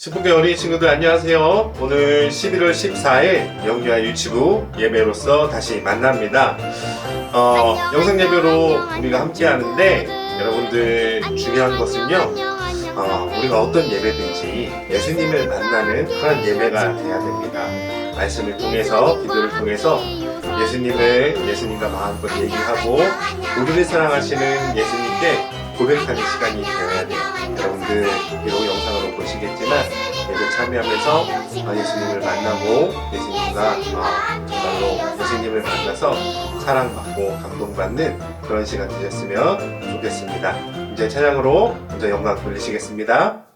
스프의 어린이 친구들 안녕하세요. 오늘 11월 14일 영유아 유치부 예배로서 다시 만납니다. 어, 영상 예배로 우리가 함께 하는데 여러분들 중요한 것은요. 어, 우리가 어떤 예배든지 예수님을 만나는 그런 예배가 돼야 됩니다. 말씀을 통해서 기도를 통해서 예수님을 예수님과 마음껏 얘기하고 우리를 사랑하시는 예수님께 고백하는 시간이 되어야 돼요. 여러분들 비록 영상으로 보시겠지만 예배 참여하면서 아, 예수님을 만나고 예수님과 아, 정말로 예수님을 만나서 사랑받고 감동받는 그런 시간 되셨으면 좋겠습니다. 이제 찬양으로 먼저 영광 돌리시겠습니다.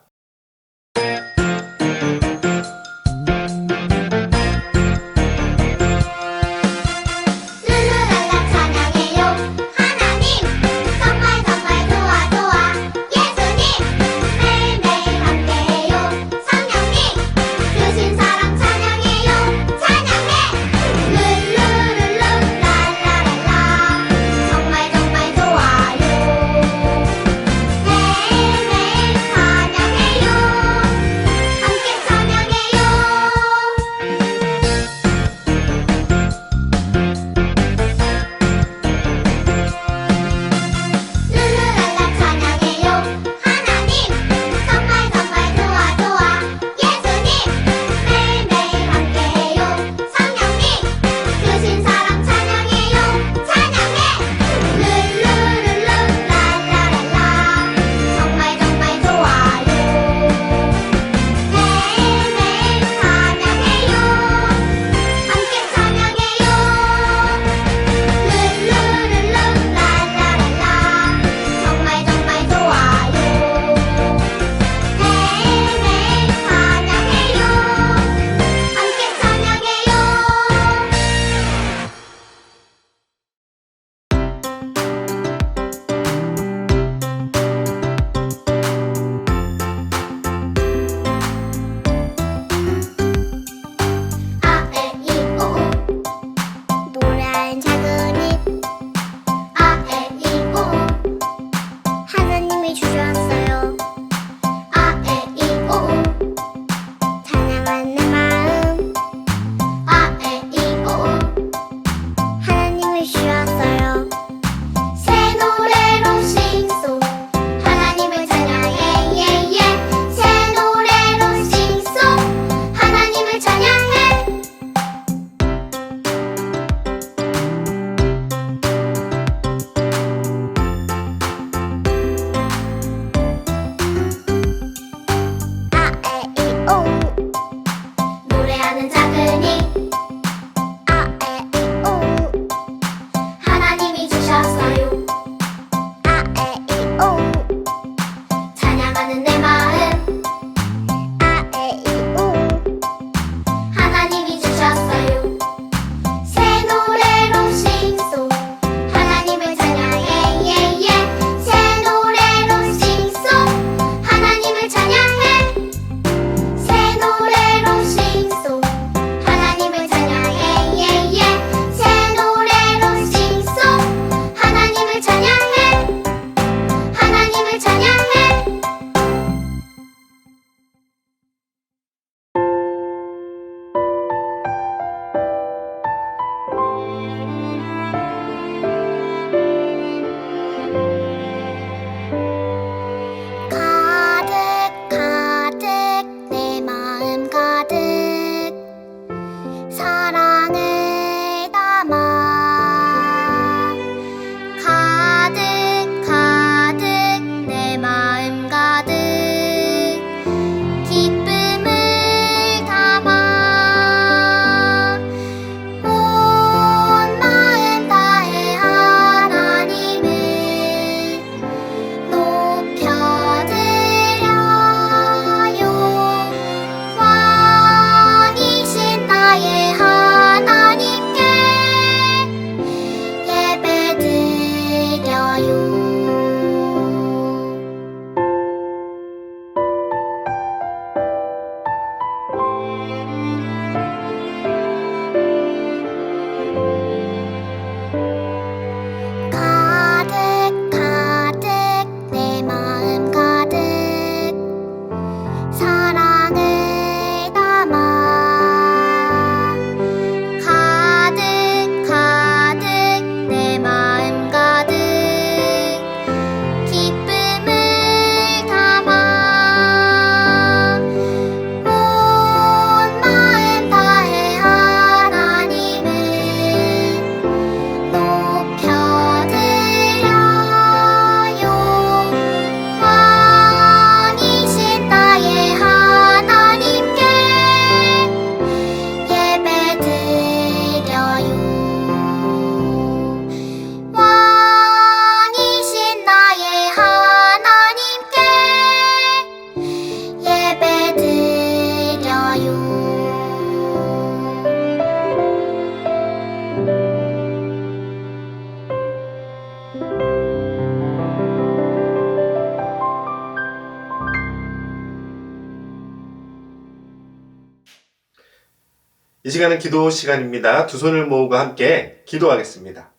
시간은 기도 시간입니다. 두 손을 모으고 함께 기도하겠습니다.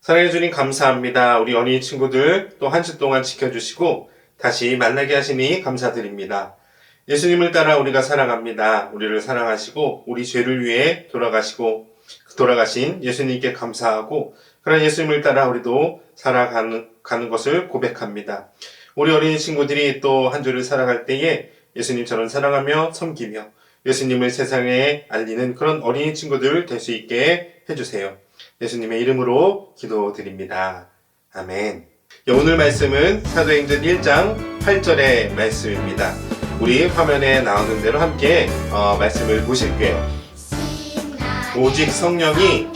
사랑해 주님 감사합니다. 우리 어린이 친구들 또 한 주 동안 지켜주시고 다시 만나게 하시니 감사드립니다. 예수님을 따라 우리가 사랑합니다. 우리를 사랑하시고 우리 죄를 위해 돌아가시고 돌아가신 예수님께 감사하고 그런 예수님을 따라 우리도 살아가는 가는 것을 고백합니다. 우리 어린이 친구들이 또 한 주를 살아갈 때에 예수님처럼 사랑하며 섬기며 예수님을 세상에 알리는 그런 어린이 친구들 될 수 있게 해주세요. 예수님의 이름으로 기도드립니다. 아멘. 예, 오늘 말씀은 사도행전 1장 8절의 말씀입니다. 우리 화면에 나오는 대로 함께 어, 말씀을 보실게요. 오직 성령이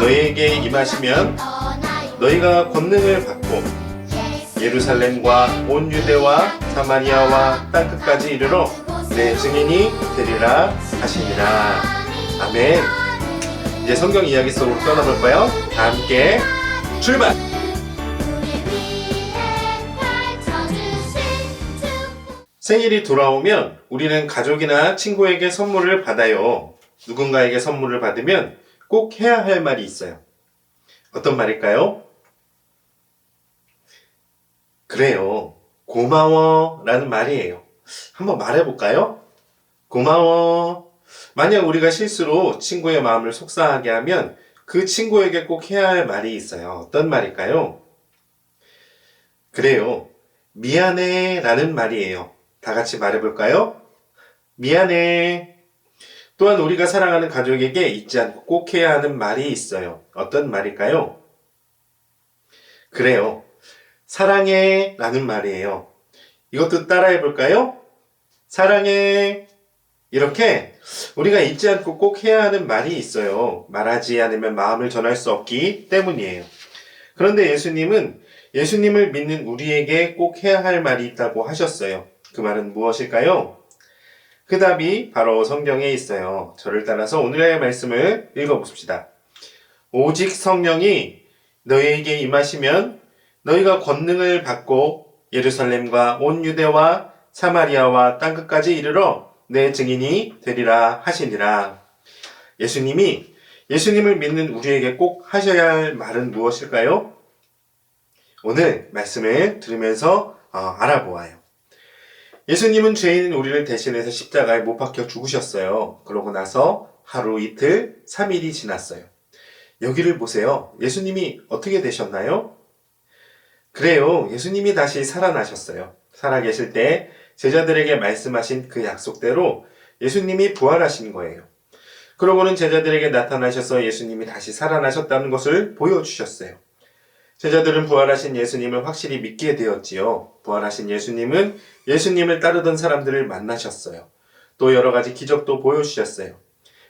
너희에게 임하시면 너희가 권능을 받고 예루살렘과 온 유대와 사마리아와 땅끝까지 이르러 내 증인이 되리라 하시니라. 아멘. 이제 성경 이야기 속으로 떠나볼까요? 다 함께 출발! 생일이 돌아오면 우리는 가족이나 친구에게 선물을 받아요. 누군가에게 선물을 받으면 꼭 해야 할 말이 있어요. 어떤 말일까요? 그래요. 고마워 라는 말이에요. 한번 말해볼까요? 고마워. 만약 우리가 실수로 친구의 마음을 속상하게 하면 그 친구에게 꼭 해야 할 말이 있어요. 어떤 말일까요? 그래요. 미안해 라는 말이에요. 다 같이 말해볼까요? 미안해. 또한 우리가 사랑하는 가족에게 잊지 않고 꼭 해야 하는 말이 있어요. 어떤 말일까요? 그래요. 사랑해 라는 말이에요. 이것도 따라해 볼까요? 사랑해. 이렇게 우리가 잊지 않고 꼭 해야 하는 말이 있어요. 말하지 않으면 마음을 전할 수 없기 때문이에요. 그런데 예수님은 예수님을 믿는 우리에게 꼭 해야 할 말이 있다고 하셨어요. 그 말은 무엇일까요? 그 답이 바로 성경에 있어요. 저를 따라서 오늘의 말씀을 읽어보십시다. 오직 성령이 너희에게 임하시면 너희가 권능을 받고 예루살렘과 온 유대와 사마리아와 땅끝까지 이르러 내 증인이 되리라 하시니라. 예수님이 예수님을 믿는 우리에게 꼭 하셔야 할 말은 무엇일까요? 오늘 말씀을 들으면서 어, 알아보아요. 예수님은 죄인인 우리를 대신해서 십자가에 못 박혀 죽으셨어요. 그러고 나서 하루 이틀, 3일이 지났어요. 여기를 보세요. 예수님이 어떻게 되셨나요? 그래요. 예수님이 다시 살아나셨어요. 살아계실 때 제자들에게 말씀하신 그 약속대로 예수님이 부활하신 거예요. 그러고는 제자들에게 나타나셔서 예수님이 다시 살아나셨다는 것을 보여주셨어요. 제자들은 부활하신 예수님을 확실히 믿게 되었지요. 부활하신 예수님은 예수님을 따르던 사람들을 만나셨어요. 또 여러 가지 기적도 보여주셨어요.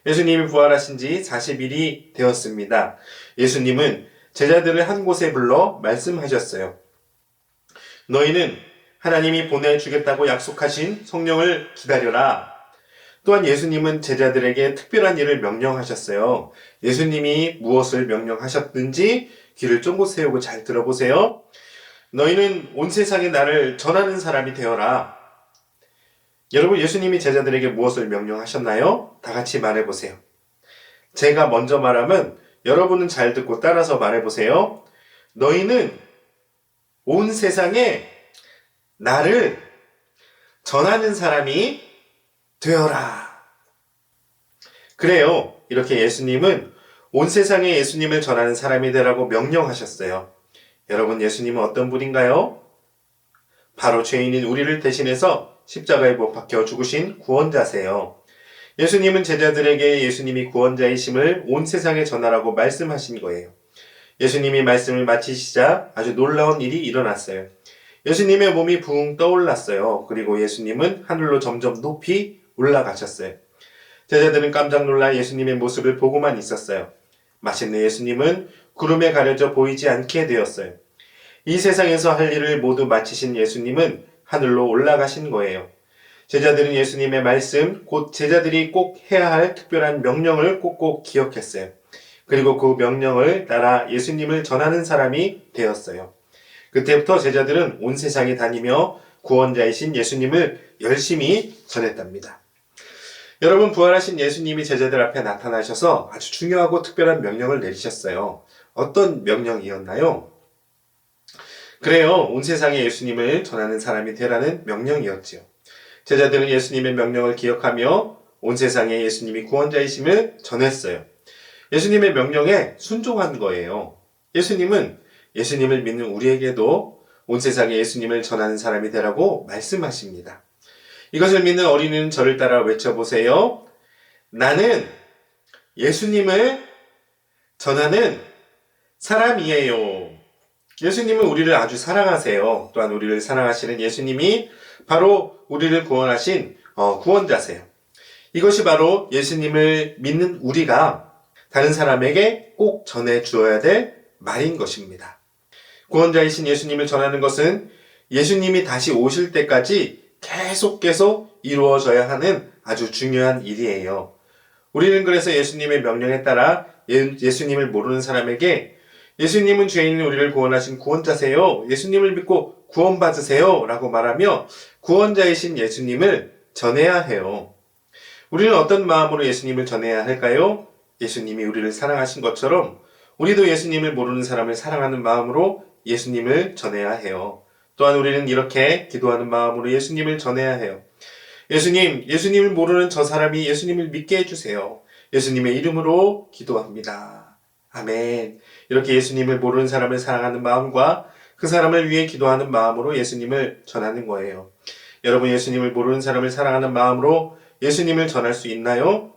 예수님이 부활하신 지 40일이 되었습니다. 예수님은 제자들을 한 곳에 불러 말씀하셨어요. 너희는 하나님이 보내주겠다고 약속하신 성령을 기다려라. 또한 예수님은 제자들에게 특별한 일을 명령하셨어요. 예수님이 무엇을 명령하셨는지 귀를 쫑긋 세우고 잘 들어보세요. 너희는 온 세상에 나를 전하는 사람이 되어라. 여러분, 예수님이 제자들에게 무엇을 명령하셨나요? 다 같이 말해보세요. 제가 먼저 말하면 여러분은 잘 듣고 따라서 말해보세요. 너희는 온 세상에 나를 전하는 사람이 되어라. 그래요. 이렇게 예수님은 온 세상에 예수님을 전하는 사람이 되라고 명령하셨어요. 여러분, 예수님은 어떤 분인가요? 바로 죄인인 우리를 대신해서 십자가에 못 박혀 죽으신 구원자세요. 예수님은 제자들에게 예수님이 구원자이심을 온 세상에 전하라고 말씀하신 거예요. 예수님이 말씀을 마치시자 아주 놀라운 일이 일어났어요. 예수님의 몸이 붕 떠올랐어요. 그리고 예수님은 하늘로 점점 높이 올라가셨어요. 제자들은 깜짝 놀라 예수님의 모습을 보고만 있었어요. 마침내 예수님은 구름에 가려져 보이지 않게 되었어요. 이 세상에서 할 일을 모두 마치신 예수님은 하늘로 올라가신 거예요. 제자들은 예수님의 말씀, 곧 제자들이 꼭 해야 할 특별한 명령을 꼭꼭 기억했어요. 그리고 그 명령을 따라 예수님을 전하는 사람이 되었어요. 그때부터 제자들은 온 세상에 다니며 구원자이신 예수님을 열심히 전했답니다. 여러분 부활하신 예수님이 제자들 앞에 나타나셔서 아주 중요하고 특별한 명령을 내리셨어요. 어떤 명령이었나요? 그래요. 온 세상에 예수님을 전하는 사람이 되라는 명령이었지요. 제자들은 예수님의 명령을 기억하며 온 세상에 예수님이 구원자이심을 전했어요. 예수님의 명령에 순종한 거예요. 예수님은 예수님을 믿는 우리에게도 온 세상에 예수님을 전하는 사람이 되라고 말씀하십니다. 이것을 믿는 어린이는 저를 따라 외쳐보세요. 나는 예수님을 전하는 사람이에요. 예수님은 우리를 아주 사랑하세요. 또한 우리를 사랑하시는 예수님이 바로 우리를 구원하신 어, 구원자세요. 이것이 바로 예수님을 믿는 우리가 다른 사람에게 꼭 전해 주어야 될 말인 것입니다. 구원자이신 예수님을 전하는 것은 예수님이 다시 오실 때까지 계속 계속 이루어져야 하는 아주 중요한 일이에요. 우리는 그래서 예수님의 명령에 따라 예- 예수님을 모르는 사람에게 예수님은 죄인인 우리를 구원하신 구원자세요. 예수님을 믿고 구원받으세요. 라고 말하며 구원자이신 예수님을 전해야 해요. 우리는 어떤 마음으로 예수님을 전해야 할까요? 예수님이 우리를 사랑하신 것처럼 우리도 예수님을 모르는 사람을 사랑하는 마음으로 예수님을 전해야 해요. 또한 우리는 이렇게 기도하는 마음으로 예수님을 전해야 해요. 예수님, 예수님을 모르는 저 사람이 예수님을 믿게 해주세요. 예수님의 이름으로 기도합니다. 아멘. 이렇게 예수님을 모르는 사람을 사랑하는 마음과 그 사람을 위해 기도하는 마음으로 예수님을 전하는 거예요. 여러분, 예수님을 모르는 사람을 사랑하는 마음으로 예수님을 전할 수 있나요?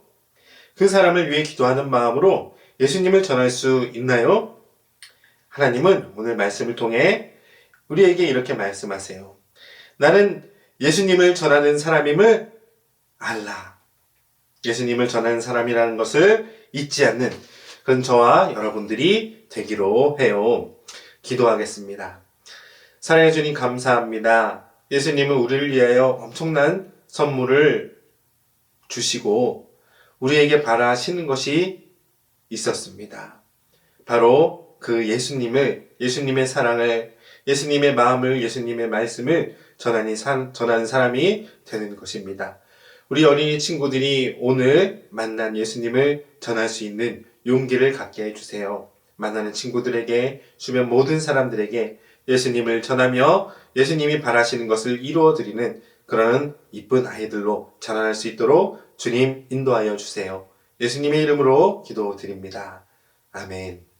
그 사람을 위해 기도하는 마음으로 예수님을 전할 수 있나요? 하나님은 오늘 말씀을 통해 우리에게 이렇게 말씀하세요. 나는 예수님을 전하는 사람임을 알라. 예수님을 전하는 사람이라는 것을 잊지 않는 그런 저와 여러분들이 되기로 해요. 기도하겠습니다. 사랑해 주님 감사합니다. 예수님은 우리를 위하여 엄청난 선물을 주시고 우리에게 바라시는 것이 있었습니다. 바로 그 예수님을, 예수님의 사랑을, 예수님의 마음을, 예수님의 말씀을 전하는, 사, 전하는 사람이 되는 것입니다. 우리 어린이 친구들이 오늘 만난 예수님을 전할 수 있는 용기를 갖게 해주세요. 만나는 친구들에게, 주변 모든 사람들에게 예수님을 전하며 예수님이 바라시는 것을 이루어 드리는 그런 이쁜 아이들로 자라날 수 있도록 주님 인도하여 주세요. 예수님의 이름으로 기도드립니다. 아멘.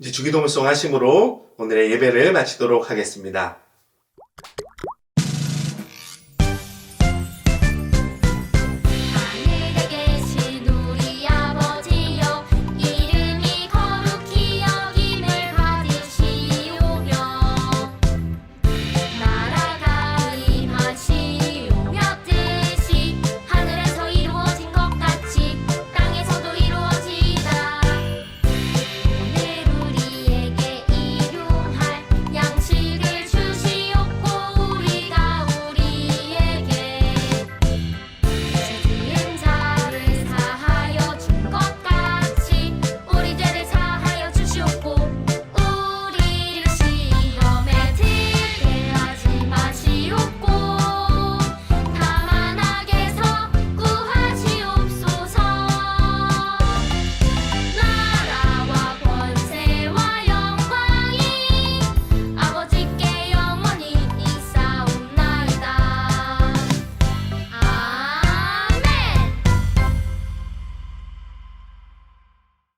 이제 주기도문송 하심으로 오늘의 예배를 마치도록 하겠습니다.